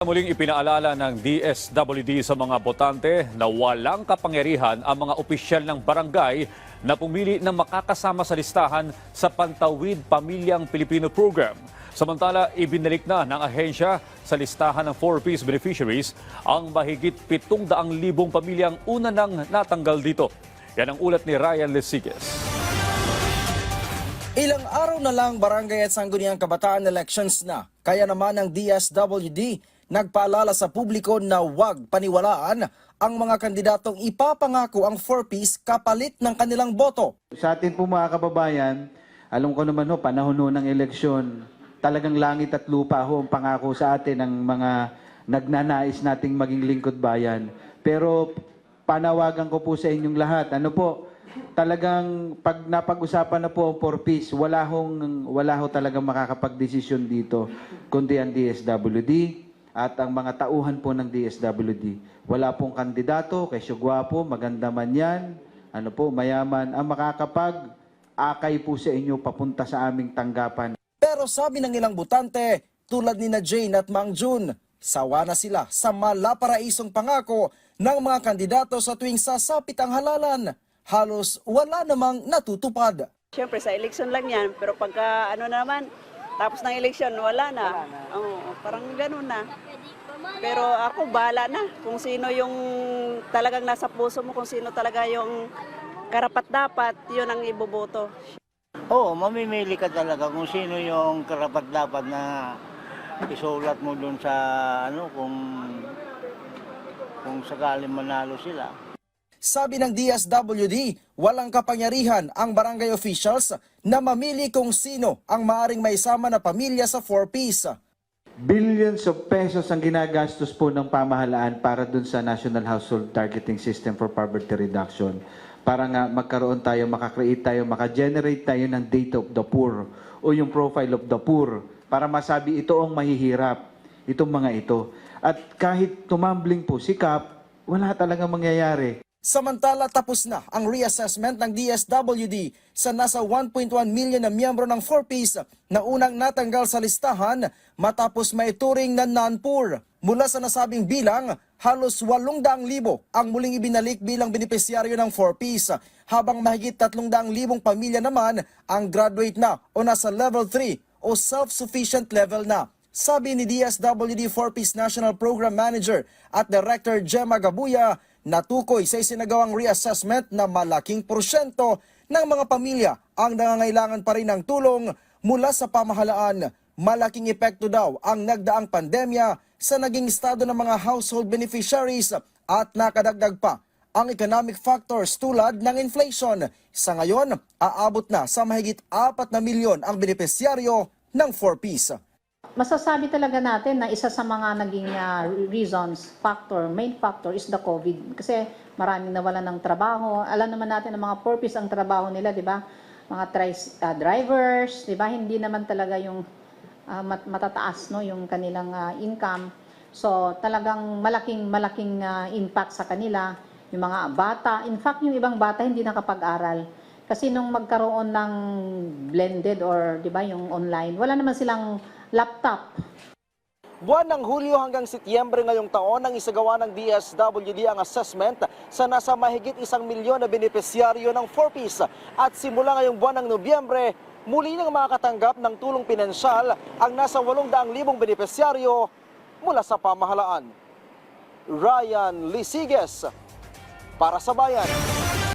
Muling ipinaalala ng DSWD sa mga botante na walang kapangyarihan ang mga opisyal ng barangay na pumili ng makakasama sa listahan sa Pantawid Pamilyang Pilipino Program. Samantala, ibinalik na ng ahensya sa listahan ng 4-piece beneficiaries ang mahigit 700,000 pamilyang una nang natanggal dito. Yan ang ulat ni Ryan Lesigues. Ilang araw na lang barangay at sangguniang kabataan elections na. Kaya naman ang DSWD nagpaalala sa publiko na huwag paniwalaan ang mga kandidatong ipapangako ang 4-piece kapalit ng kanilang boto. Sa atin po mga kababayan, alam ko naman ho, panahon ho ng eleksyon, talagang langit at lupa ho ang pangako sa atin ng mga nagnanais nating maging lingkod bayan. Pero panawagan ko po sa inyong lahat, ano po, talagang pag napag-usapan na po ang 4-piece, wala hong, wala ho talagang makakapag-desisyon dito, kundi ang DSWD, at ang mga tauhan po ng DSWD. Wala pong kandidato, kesyo gwapo, maganda man yan, ano po, mayaman, ang makakapag akay po sa inyo papunta sa aming tanggapan. Pero sabi ng ilang butante, tulad ni na Jane at Mang Jun, sawa na sila sa malaparaisong pangako ng mga kandidato sa tuwing sasapit ang halalan. Halos wala namang natutupad. Siyempre, sa eleksyon lang yan. Pero pagka ano naman, tapos ng eleksyon, wala na. Oo, parang ganun na. Pero ako, bahala na. Kung sino yung talagang nasa puso mo, kung sino talaga yung karapat-dapat, yun ang iboboto. Oo, mamimili ka talaga kung sino yung karapat-dapat na isulat mo dun sa ano kung kung sakaling manalo sila. Sabi ng DSWD, walang kapangyarihan ang barangay officials na mamili kung sino ang maaring maisama na pamilya sa 4-piece. Billions of pesos ang ginagastos po ng pamahalaan para dun sa National Household Targeting System for Poverty Reduction. Para nga magkaroon tayo, makakreate tayo, makagenerate tayo ng data of the poor o yung profile of the poor para masabi ito ang mahihirap, itong mga ito. At kahit tumambling po si Kap, wala talaga mangyayari. Samantala tapos na ang reassessment ng DSWD sa nasa 1.1 million na miyembro ng 4-piece na unang natanggal sa listahan matapos maituring na non-poor. Mula sa nasabing bilang, halos 800,000 ang muling ibinalik bilang benepisyaryo ng 4-piece habang mahigit 300,000 pamilya naman ang graduate na o nasa level 3 o self-sufficient level na. Sabi ni DSWD 4-Piece National Program Manager at Director Gemma Gabuya, natukoy sa isinagawang reassessment na malaking porsyento ng mga pamilya ang nangangailangan pa rin ng tulong mula sa pamahalaan. Malaking epekto daw ang nagdaang pandemya sa naging estado ng mga household beneficiaries at nakadagdag pa ang economic factors tulad ng inflation. Sa ngayon, aabot na sa mahigit 4 na milyon ang benepisyaryo ng 4-piece. Masasabi talaga natin na isa sa mga naging ah, reasons, factor, main factor is the COVID. Kasi maraming nawalan ng trabaho. Alam naman natin na mga purpose ang trabaho nila, di ba? Mga tris- ah, drivers, di ba? Hindi naman talaga yung ah, mat- matataas no yung kanilang ah, income. So talagang malaking malaking ah, impact sa kanila yung mga bata. In fact, yung ibang bata hindi nakapag-aral. Kasi nung magkaroon ng blended or 'di ba yung online, wala naman silang laptop. Buwan ng Hulyo hanggang Setyembre ngayong taon ang isagawa ng DSWD ang assessment sa nasa mahigit isang milyon na benepisyaryo ng 4-piece. At simula ngayong buwan ng Nobyembre, muli nang makakatanggap ng tulong pinansyal ang nasa 800,000 benepisyaryo mula sa pamahalaan. Ryan Lisiges para sa Bayan.